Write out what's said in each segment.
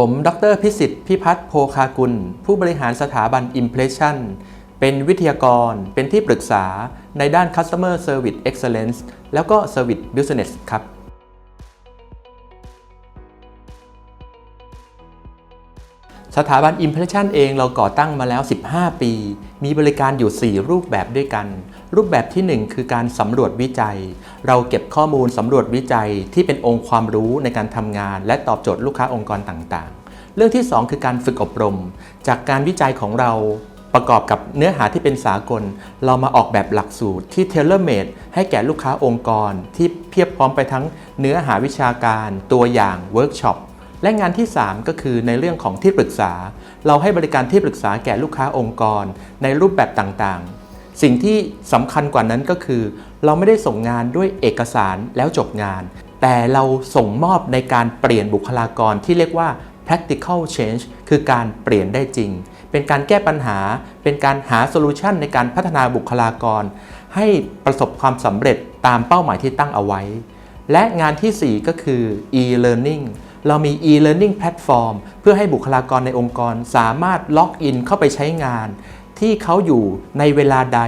ผม ดรพิสิทธิ์พิพัฒน์โพคากุล ผู้บริหารสถาบัน Impression เป็นวิทยากร เป็นที่ปรึกษาในด้าน Customer Service Excellence แล้วก็ Service Business ครับ สถาบัน Impression เองเราก่อตั้งมาแล้ว 15 ปี มีบริการอยู่ 4 รูปแบบด้วยกัน รูปแบบที่ 1 คือการสำรวจวิจัย เราเก็บข้อมูลสำรวจวิจัยที่เป็นองค์ความรู้ในการทำงาน และตอบโจทย์ลูกค้าองค์กรต่างๆ เรื่องที่ 2 คือการฝึกอบรม จากการวิจัยของเราประกอบกับเนื้อหาที่เป็นสากล เรามาออกแบบหลักสูตรที่ tailor made ให้แก่ลูกค้าองค์กร ที่เพียบพร้อมไปทั้งเนื้อหาวิชาการ ตัวอย่างเวิร์กช็อปและงานที่ 3 ก็คือในเรื่องของที่ปรึกษา เราให้บริการที่ปรึกษาแก่ลูกค้าองค์กร ในรูปแบบต่างๆ สิ่งที่สำคัญกว่านั้นก็คือ เราไม่ได้ส่งงานด้วยเอกสารแล้วจบงาน แต่เราส่งมอบในการเปลี่ยนบุคลากรที่เรียกว่า practical change คือการเปลี่ยนได้จริง เป็นการแก้ปัญหา เป็นการหาโซลูชันในการพัฒนาบุคลากร ให้ประสบความสำเร็จตามเป้าหมายที่ตั้งเอาไว้ และงานทีสี่4 ก็คือ e-learning เรามี e-learning platform เพื่อให้บุคลากรในองค์กรสามารถล็อกอินเข้าไปใช้งาน ที่เขาอยู่ในเวลาใด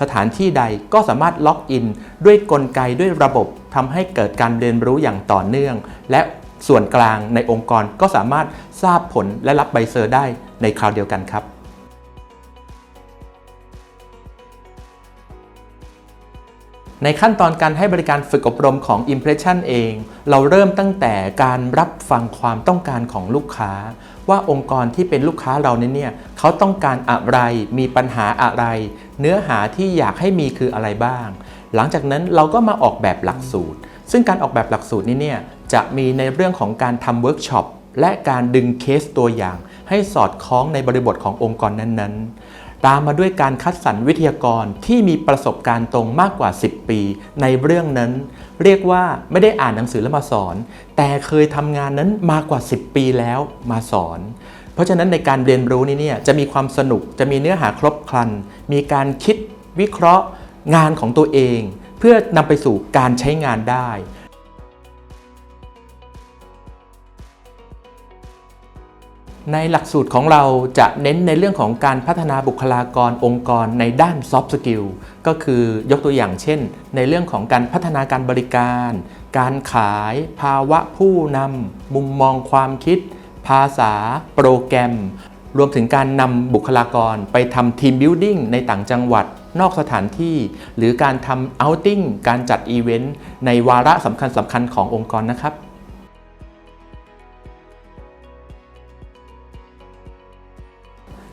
สถานที่ใดก็สามารถล็อกอิน ด้วยกลไกด้วยระบบทำให้เกิดการเรียนรู้อย่างต่อเนื่อง และส่วนกลางในองค์กรก็สามารถทราบผลและรับใบเซอร์ได้ในคราวเดียวกันครับ ในขั้นตอนการให้บริการฝึกอบรมของ Impression เอง เราเริ่มตั้งแต่การรับฟังความต้องการของลูกค้า ว่าองค์กรที่เป็นลูกค้าเราเนี่ยเขาต้องการอะไร มีปัญหาอะไร เนื้อหาที่อยากให้มีคืออะไรบ้าง หลังจากนั้นเราก็มาออกแบบหลักสูตร ซึ่งการออกแบบหลักสูตรนี้เนี่ยจะมีในเรื่องของการทำเวิร์กช็อปและการดึงเคสตัวอย่าง ให้สอดคล้องในบริบทขององค์กรนั้นๆ ตามมาด้วยการคัดสรรวิทยากรที่มีประสบการณ์ตรงมากกว่า 10 ปี ในเรื่องนั้น เรียกว่าไม่ได้อ่านหนังสือแล้วมาสอน แต่เคยทำงานนั้นมากกว่า 10 ปีแล้วมาสอน เพราะฉะนั้นในการเรียนรู้นี้เนี่ยจะมีความสนุกจะมีเนื้อหาครบครัน มีการคิดวิเคราะห์งานของตัวเอง เพื่อนำไปสู่การใช้งานได้ ในหลักสูตรของเราจะเน้นในเรื่องของการพัฒนาบุคลากรองค์กรในด้าน soft skill ก็คือยกตัวอย่างเช่น ในเรื่องของการพัฒนาการบริการ การขาย ภาวะผู้นำมุมมองความคิด ภาษา โปรแกรม รวมถึงการนำบุคลากรไปทำทีมบิ l ดิ้งในต่างจังหวัด นอกสถานที่ หรือการทำเอาติ้งการจัดอีเวนต์ในวาระสำคัญสำคัญขององค์กรนะครับ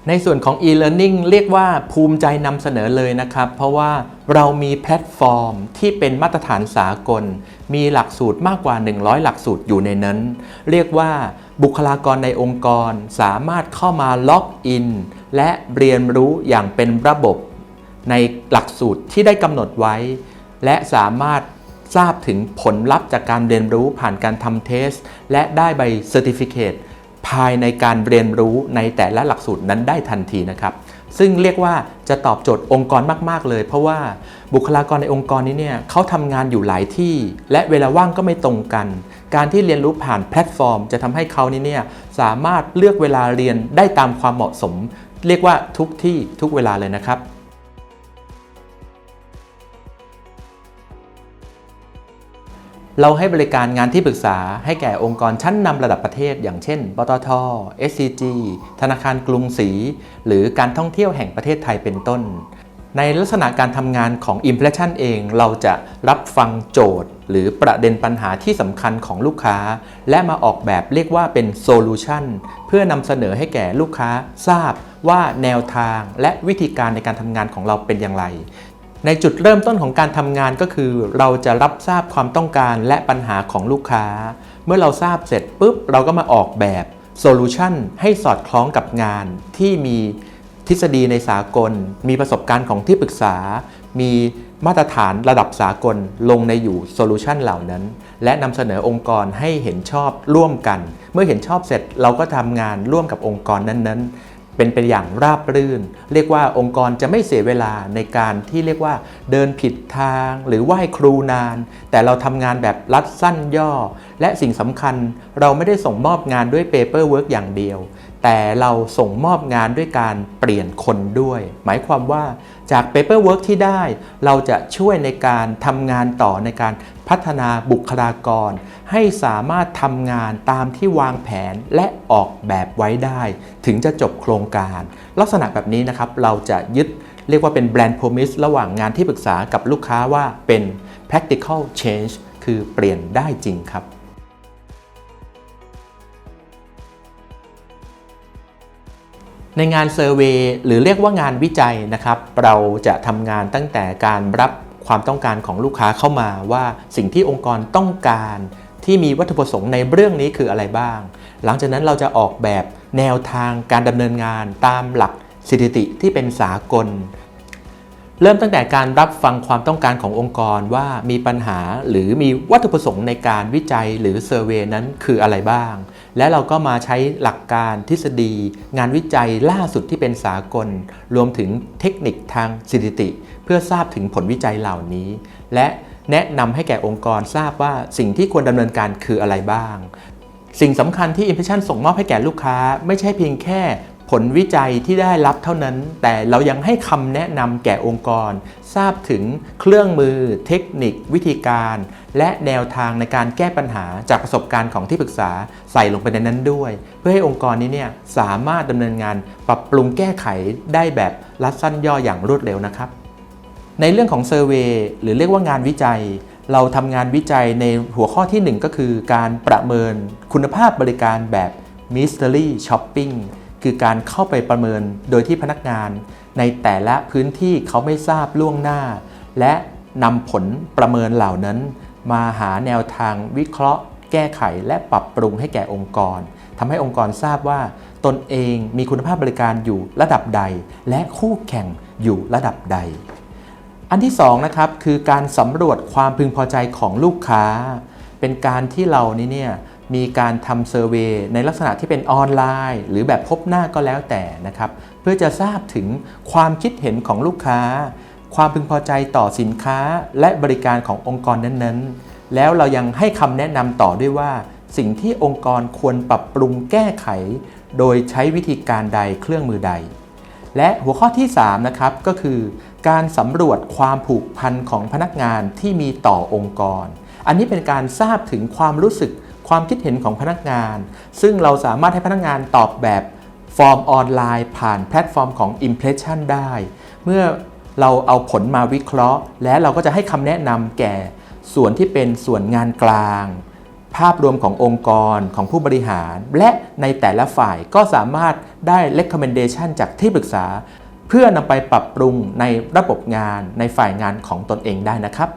ในส่วนของ e-learning เรียกว่าภูมิใจนำเสนอเลยนะครับ เพราะว่าเรามีแพลตฟอร์มที่เป็นมาตรฐานสากล มีหลักสูตรมากกว่า 100 หลักสูตรอยู่ในนั้น เรียกว่าบุคลากรในองค์กรสามารถเข้ามาล็อกอิน และเรียนรู้อย่างเป็นระบบในหลักสูตรที่ได้กำหนดไว้ และสามารถทราบถึงผลลัพธ์จากการเรียนรู้ผ่านการทำเทส และได้ใบเซอร์ติฟิเคต ภายในการเรียนรู้ในแต่ละหลักสูตรนั้นได้ทันทีนะครับ ซึ่งเรียกว่าจะตอบโจทย์องค์กรมากๆเลย เพราะว่าบุคลากรในองค์กรนี้เนี่ยเขาทำงานอยู่หลายที่ และเวลาว่างก็ไม่ตรงกัน การที่เรียนรู้ผ่านแพลตฟอร์ม จะทำให้เขานี้เนี่ยสามารถเลือกเวลาเรียนได้ตามความเหมาะสม เรียกว่าทุกที่ทุกเวลาเลยนะครับ เราให้บริการงานที่ปรึกษาให้แก่องค์กรชั้นนำระดับประเทศ อย่างเช่นปตท SCG ธนาคารกรุงศรีหรือการท่องเที่ยวแห่งประเทศไทยเป็นต้น ในลักษณะการทำงานของ Impression เอง เราจะรับฟังโจทย์ หรือประเด็นปัญหาที่สำคัญของลูกค้า และมาออกแบบเรียกว่าเป็นโซลูชันเพื่อนำเสนอให้แก่ลูกค้าทราบว่าแนวทางและวิธีการในการทำงานของเราเป็นอย่างไร ในจุดเริ่มต้นของการทำงานก็คือ เราจะรับทราบความต้องการและปัญหาของลูกค้า เมื่อเราทราบเสร็จปุ๊บ เราก็มาออกแบบโซลูชันให้สอดคล้องกับงานที่มีทฤษฎีในสากล มีประสบการณ์ของที่ปรึกษา มีมาตรฐานระดับสากลลงในอยู่โซลูชันเหล่านั้น และนำเสนอองค์กรให้เห็นชอบร่วมกัน เมื่อเห็นชอบเสร็จเราก็ทำงานร่วมกับองค์กรนั้นๆ เป็นไปอย่างราบรื่น เรียกว่าองค์กรจะไม่เสียเวลาในการที่เรียกว่าเดินผิดทางหรือไหว้ครูนาน แต่เราทำงานแบบรัดสั้นย่อ และสิ่งสำคัญเราไม่ได้ส่งมอบงานด้วยเพเปอร์เวิร์กอย่างเดียว แต่เราส่งมอบงานด้วยการเปลี่ยนคนด้วย หมายความว่าจาก Paperwork ที่ได้ เราจะช่วยในการทำงานต่อในการพัฒนาบุคลากร ให้สามารถทำงานตามที่วางแผนและออกแบบไว้ได้ ถึงจะจบโครงการ ลักษณะแบบนี้นะครับเราจะยึดเรียกว่าเป็นแบรนด์ promise ระหว่างงานที่ปรึกษากับลูกค้าว่าเป็น practical change คือเปลี่ยนได้จริงครับ ในงานเซอร์เวยหรือเรียกว่างานวิจัยนะครับ เราจะทำงานตั้งแต่การรับความต้องการของลูกค้าเข้ามาว่าสิ่งที่องค์กรต้องการที่มีวัตถุประสงค์ในเรื่องนี้คืออะไรบ้าง หลังจากนั้นเราจะออกแบบแนวทางการดำเนินงานตามหลักสถิติที่เป็นสากล เริ่มตั้งแต่การรับฟังความต้องการขององค์กรว่ามีปัญหาหรือมีวัตถุประสงค์ในการวิจัยหรือเซอร์เวยนั้นคืออะไรบ้าง และเราก็มาใช้หลักการทฤษฎี งานวิจัยล่าสุดที่เป็นสากล รวมถึงเทคนิคทางสถิติ เพื่อทราบถึงผลวิจัยเหล่านี้ และแนะนำให้แก่องค์กรทราบว่าสิ่งที่ควรดำเนินการคืออะไรบ้าง สิ่งสำคัญที่ Impression ส่งมอบให้แก่ลูกค้า ไม่ใช่เพียงแค่ ผลวิจัยที่ได้รับเท่านั้น แต่เรายังให้คำแนะนำแก่องค์กร ทราบถึงเครื่องมือ เทคนิค วิธีการ และแนวทางในการแก้ปัญหาจากประสบการณ์ของที่ปรึกษาใส่ลงไปในนั้นด้วย เพื่อให้องค์กรนี้เนี่ยสามารถดำเนินงานปรับปรุงแก้ไขได้แบบรัดสั้นย่ออย่างรวดเร็วนะครับ ในเรื่องของเซอร์เวยหรือเรียกว่างานวิจัยเราทำงานวิจัยในหัวข้อที่ 1 ก็คือการประเมินคุณภาพบริการแบบ Mystery Shopping คือการเข้าไปประเมินโดยที่พนักงาน ในแต่ละพื้นที่เขาไม่ทราบล่วงหน้า และนำผลประเมินเหล่านั้น มาหาแนวทางวิเคราะห์ แก้ไขและปรับปรุงให้แก่องค์กรทำให้องค์กรทราบว่า ตนเองมีคุณภาพบริการอยู่ระดับใด และคู่แข่งอยู่ระดับใด อันที่2นะครับคือการสำรวจความพึงพอใจของลูกค้า เป็นการที่เรานี่เนี่ย มีการทำเซอร์เวยในลักษณะที่เป็นออนไลน์ หรือแบบพบหน้าก็แล้วแต่นะครับ เพื่อจะทราบถึงความคิดเห็นของลูกค้า ความพึงพอใจต่อสินค้าและบริการขององค์กรนั้นๆ แล้วเรายังให้คำแนะนำต่อด้วยว่า สิ่งที่องค์กรควรปรับปรุงแก้ไข โดยใช้วิธีการใดเครื่องมือใด และหัวข้อที่3นะครับก็คือการสำรวจความผูกพันของพนักงานที่มีต่อองค์กร อันนี้เป็นการทราบถึงความรู้สึก ความคิดเห็นของพนักงาน ซึ่งเราสามารถให้พนักงานตอบแบบฟอร์มออนไลน์ ผ่านแพลตฟอร์มของ Impression ได้ เมื่อเราเอาผลมาวิเคราะห์ และเราก็จะให้คำแนะนำแก่ส่วนที่เป็นส่วนงานกลาง ภาพรวมขององค์กรของผู้บริหาร และในแต่ละฝ่ายก็สามารถได้ recommendation จากที่ปรึกษา เพื่อนำไปปรับปรุงในระบบงานในฝ่ายงานของตนเองได้นะครับ